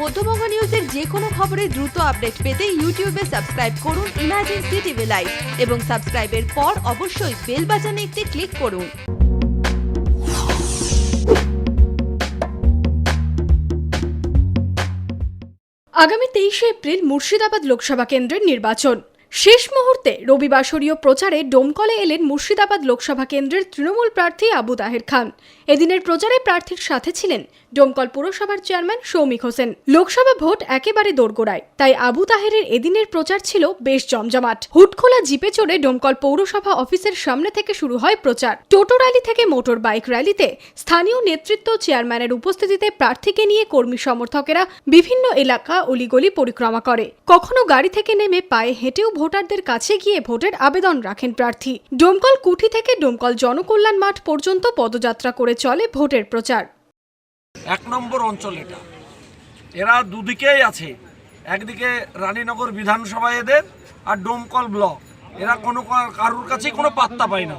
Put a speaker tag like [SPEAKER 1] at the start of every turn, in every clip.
[SPEAKER 1] মধ্যবঙ্গ নিউজের যে কোনো খবরের দ্রুত আপডেট পেতে ইউটিউবে সাবস্ক্রাইব করুন ইমার্জেন্সি টিভি লাইভ এবং সাবস্ক্রাইবের পর অবশ্যই বেল বাটনে একটি ক্লিক করুন।
[SPEAKER 2] আগামী তেইশে এপ্রিল মুর্শিদাবাদ লোকসভা কেন্দ্রের নির্বাচন। শেষ মুহূর্তে রবিবাসরীয় প্রচারে ডোমকলে এলেন মুর্শিদাবাদ লোকসভা কেন্দ্রের তৃণমূল প্রার্থী আবু তাহের খান। এদিনের প্রচারে প্রার্থীর সাথে ছিলেন ডোমকল পুরসভার চেয়ারম্যান সৌমিক হোসেন। লোকসভা ভোট একেবারে দোরগোড়ায়, তাই আবু তাহেরের এদিনের প্রচার ছিল বেশ জমজমাট। হুটখোলা জিপে চড়ে ডোমকল পৌরসভা অফিসের সামনে থেকে শুরু হয় প্রচার। টোটো র্যালি থেকে মোটর বাইক র্যালিতে স্থানীয় নেতৃত্ব চেয়ারম্যানের উপস্থিতিতে প্রার্থীকে নিয়ে কর্মী সমর্থকেরা বিভিন্ন এলাকা অলিগলি পরিক্রমা করে। কখনো গাড়ি থেকে নেমে পায়ে হেঁটেও ভোটারদের কাছে গিয়ে ভোটের আবেদন রাখেন প্রার্থী। ডোমকল কুঠি থেকে ডোমকল জনকল্যাণ মাঠ পর্যন্ত পদযাত্রা করে চলে ভোটের প্রচার।
[SPEAKER 3] এক নম্বর অঞ্চল এটা। এরা দুদিকেই আছে। একদিকে রানীনগর বিধানসভা এদের আর ডোমকল ব্লক। এরা কোনো কারুর কাছেই কোনো পাত্তা পায় না।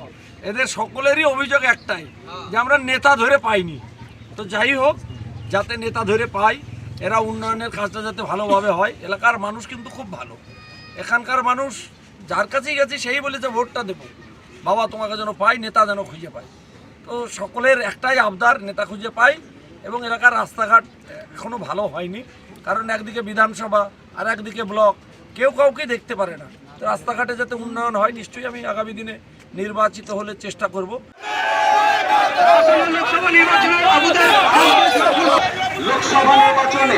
[SPEAKER 3] এদের সকলেরই অভিযোগ একটাই যে আমরা নেতা ধরে পাইনি। তো যাই হোক, যাতে নেতা ধরে পাই এরা উন্নয়নের কাজটা যাতে ভালোভাবে হয়, এলাকার মানুষ কিন্তু খুব ভালো। এখানকার মানুষ যার কাছেই গেছে সেই বলেছে ভোটটা দেবো। বাবা, তোমাকে যেন পাই, নেতা যেন খুঁজে পায়। তো সকলের একটাই আবদার, নেতা খুঁজে পাই এবং এলাকার রাস্তাঘাট এখনও ভালো হয়নি। কারণ একদিকে বিধানসভা আর একদিকে ব্লক, কেউ কাউকে দেখতে পারে না। তো রাস্তাঘাটে যাতে উন্নয়ন হয়, নিশ্চয়ই আমি আগামী দিনে নির্বাচিত হলে চেষ্টা করব।
[SPEAKER 4] লোকসভা নির্বাচনে